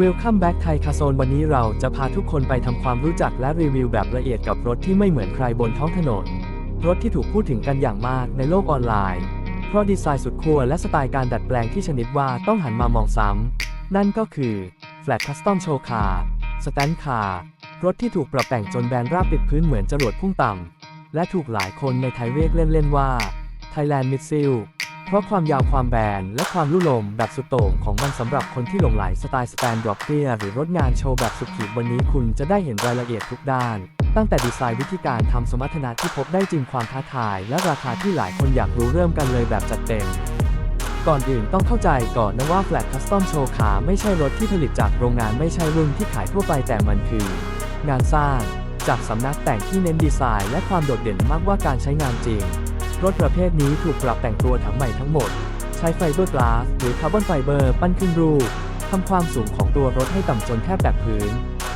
Welcome back ไทยคาโซนวันนี้เราจะพาทุกคนไปทำความรู้จักและรีวิวแบบละเอียดกับรถที่ไม่เหมือนใครบนท้องถนน รถที่ถูกพูดถึงกันอย่างมากในโลกออนไลน์ เพราะดีไซน์สุดขั้วและสไตล์การดัดแปลงที่ชนิดว่าต้องหันมามองซ้ำ นั่นก็คือ Flat Custom Show Car Stand Car รถที่ถูกปรับแต่งจนแบนราบติดพื้นเหมือนจรวดพุ่งต่ำและถูกหลายคนในไทยเรียกเล่นๆว่า Thailand Missile ราะความยาวความแบน และความลุ่ลมแบบสุดโต่งของมันสำหรับคนที่หลงไหลสไตล์สแตนดรอปเตียหรือรถงานโชว์แบบสุดขีดวันนี้คุณจะได้เห็นรายละเอียดทุกด้าน ตั้งแต่ดีไซน์วิธีการทำสมรรถนะที่พบได้จริงความท้าทาย และราคาที่หลายคนอยากรู้เริ่มกันเลยแบบจัดเต็ม ก่อนอื่นต้องเข้าใจก่อนนะว่า Flat Custom Show Car ไม่ใช่รถที่ผลิตจากโรงงานไม่ใช่รุ่นที่ขายทั่วไปแต่มันคือ งานสร้าง จากสำนักแต่งที่เน้นดีไซน์ และความโดดเด่นมากกว่าการใช้งานจริง รถประเภทนี้ถูกปรับแต่งตัวทั้งใหม่ทั้งหมด ใช้ไฟเบอร์กลาสหรือคาร์บอนไฟเบอร์ปั้นขึ้นรูปทำความสูงของตัวรถให้ต่ำจนแทบแตะพื้น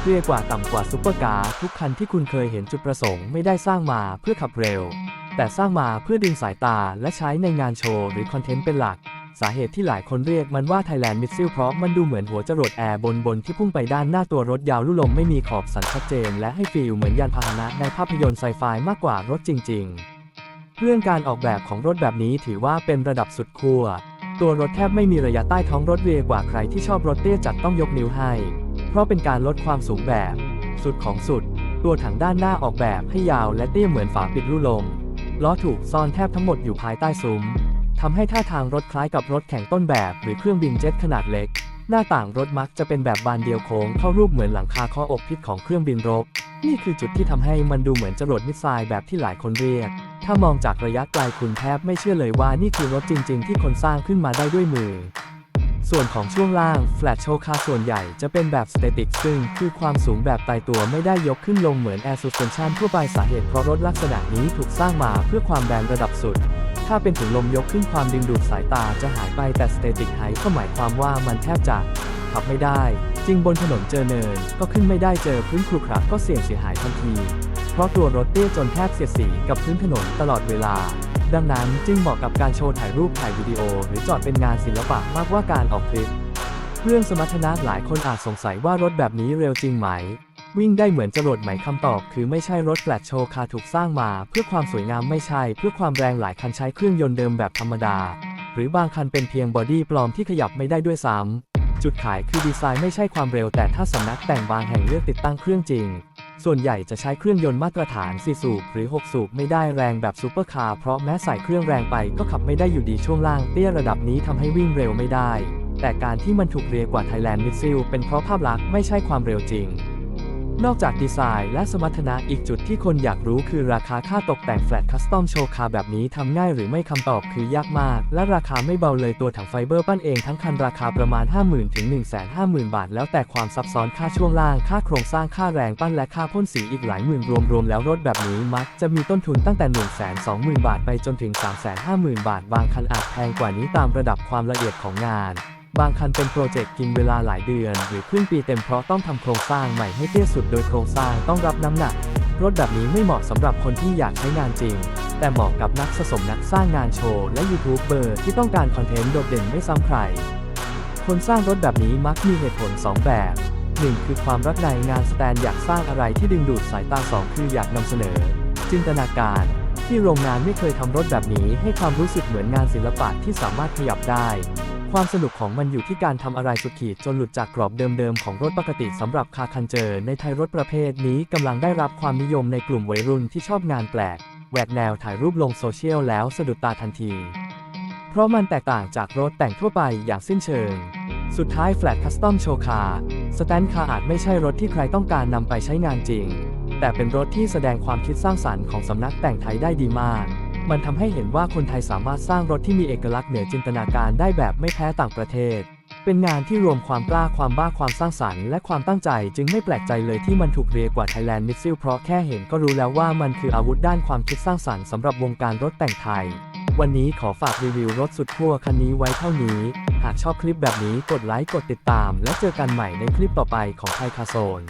เรียกว่าต่ำกว่าซุปเปอร์คาร์ทุกคันที่คุณเคยเห็นจุดประสงค์ไม่ได้สร้างมาเพื่อขับเร็ว แต่สร้างมาเพื่อดึงสายตาและใช้ในงานโชว์หรือคอนเทนต์เป็นหลัก สาเหตุที่หลายคนเรียกมันว่า Thailand Missile เพราะมันดูเหมือนหัวจรวดแอร์บนบนที่พุ่งไปด้านหน้าตัวรถยาวลุ่ลมไม่มีขอบสันชัดเจน และให้ฟีลเหมือนยานพาหนะในภาพยนตร์ไซไฟมากกว่ารถจริง ๆ เรื่องการออกแบบของรถแบบนี้ถือว่าเป็นระดับสุดขั้ว ตัวรถแทบไม่มีระยะใต้ท้องรถเรียกว่าใครที่ชอบรถเตี้ยจัดต้องยกนิ้วให้ เพราะเป็นการลดความสูงแบบ สุดของสุด ตัวถังด้านหน้าออกแบบให้ยาวและเตี้ยเหมือนฝาปิดลู่ลม ล้อถูกซ่อนแทบทั้งหมดอยู่ภายใต้ซุ้มทำให้ท่าทางรถคล้ายกับรถแข่งต้นแบบ หรือเครื่องบินเจ็ตขนาดเล็ก หน้าต่างรถมักจะเป็นแบบบานเดียวโค้งเข้ารูปเหมือนหลังคาข้ออกพิษของเครื่องบินรบ นี่คือจุดที่ทำให้มันดูเหมือนจรวดมิสไซล์แบบที่หลายคนเรียก ถ้ามองจากระยะไกลคุณแทบไม่เชื่อเลยว่านี่คือรถจริง ๆ ที่คนสร้างขึ้นมาได้ด้วยมือ ส่วนของช่วงล่าง Flat Show Car ส่วนใหญ่จะเป็นแบบ Static ซึ่งคือความสูงแบบตายตัวไม่ได้ยกขึ้นลงเหมือน Air Suspension ทั่วไปสาเหตุเพราะรถลักษณะนี้ถูกสร้างมาเพื่อความแบนระดับสุด ถ้าเป็นถุงลมยกขึ้นความดึงดูดสายตาจะหายไปแต่ Static Height ก็หมายความว่ามันแทบจะขับไม่ได้จริงบนถนนเจอเนินก็ขึ้นไม่ได้เจอพื้นครุขระก็เสี่ยงเสียหายทันที เพราะตัวรถเตี้ยจนแทบเสียดสีกับพื้นถนนตลอดเวลา ดังนั้นจึงเหมาะกับการโชว์ถ่ายรูปถ่ายวิดีโอ หรือจอดเป็นงานศิลปะมากกว่าการออกทริปเรื่องสมรรถนะหลายคนอาจสงสัยว่ารถแบบนี้เร็วจริงไหม วิ่งได้เหมือนจรวดไหมคำตอบคือไม่ใช่รถแฟลตโชว์คาถูกสร้างมา เพื่อความสวยงามไม่ใช่ เพื่อความแรงหลายคันใช้เครื่องยนต์เดิมแบบธรรมดา หรือบางคันเป็นเพียงบอดี้ปลอมที่ขยับไม่ได้ด้วยซ้ำจุดขายคือดีไซน์ไม่ใช่ความเร็ว แต่ถ้าสำนักแต่งบางแห่งเลือกติดตั้งเครื่องจริง ส่วนใหญ่จะใช้เครื่องยนต์มาตรฐาน4สูบหรือ 6 สูบไม่ได้แรงแบบซูเปอร์คาร์เพราะแม้ใส่เครื่องแรงไปก็ขับไม่ได้อยู่ดีช่วงล่างเตี้ยระดับนี้ทำให้วิ่งเร็วไม่ได้ แต่การที่มันถูกเรียกว่า Thailand Missile เป็นเพราะภาพลักษณ์ไม่ใช่ความเร็วจริง นอกจากดีไซน์และสมรรถนะอีกจุดที่คนอยากรู้คือราคาค่าตกแต่ง Flat Custom Show Car แบบนี้ทำง่ายหรือไม่คำตอบคือยากมาก และราคาไม่เบาเลยตัวถังไฟเบอร์ปั้นเองทั้งคันราคาประมาณ 50,000ถึง150,000 บาท แล้วแต่ความซับซ้อนค่าช่วงล่างค่าโครงสร้างค่าแรงปั้นและค่าพ่นสีอีกหลายหมื่นรวมๆแล้วรถแบบนี้มักจะมีต้นทุนตั้งแต่ 120,000 บาทไปจนถึง 350,000 บาท บางคันอาจแพงกว่านี้ตามระดับความละเอียดของงาน บางคันเป็นโปรเจกต์กินเวลาหลายเดือน หรือครึ่งปีเต็มเพราะต้องทำโครงสร้างใหม่ให้เตี้ยสุดโดยโครงสร้างต้องรับน้ำหนัก รถแบบนี้ไม่เหมาะสำหรับคนที่อยากใช้งานจริง แต่เหมาะกับนักสะสมนักสร้างงานโชว์และยูทูบเบอร์ที่ต้องการคอนเทนต์โดดเด่นไม่ซ้ำใคร คนสร้างรถแบบนี้มักมีเหตุผล 2 แบบ 1 คือความรักในงานสแตนอยากสร้างอะไรที่ดึงดูดสายตา 2 คืออยากนำเสนอ จินตนาการที่โรงงานไม่เคยทำรถแบบนี้ให้ความรู้สึกเหมือนงานศิลปะที่สามารถขยับได้ ความสนุกของมันอยู่ที่การทำอะไรสุดขีดจนหลุดจากกรอบเดิมๆ ของรถปกติสำหรับคาคันเจอในไทยรถประเภทนี้กำลังได้รับความนิยมในกลุ่มวัยรุ่นที่ชอบงานแปลกแหวกแนวถ่ายรูปลงโซเชียลแล้วสะดุดตาทันที เพราะมันแตกต่างจากรถแต่งทั่วไปอย่างสิ้นเชิง สุดท้าย Flat Custom Show Car Stand Car อาจไม่ใช่รถที่ใครต้องการนำไปใช้งานจริง แต่เป็นรถที่แสดงความคิดสร้างสรรค์ของสำนักแต่งไทยได้ดีมาก มันทำให้เห็นว่าคนไทยสามารถสร้างรถที่มีเอกลักษณ์เหนือจินตนาการได้แบบไม่แพ้ต่างประเทศ เป็นงานที่รวมความกล้าความบ้าความสร้างสรรค์และความตั้งใจ จึงไม่แปลกใจเลยที่มันถูกเรียกว่า Thailand Missile เพราะแค่เห็นก็รู้แล้วว่ามันคืออาวุธด้านความคิดสร้างสรรค์สำหรับวงการรถแต่งไทยวันนี้ขอฝากรีวิวรถสุดขั้วคันนี้ไว้เท่านี้ หากชอบคลิปแบบนี้กดไลค์กดติดตาม และเจอกันใหม่ในคลิปต่อไปของไทยคาโซน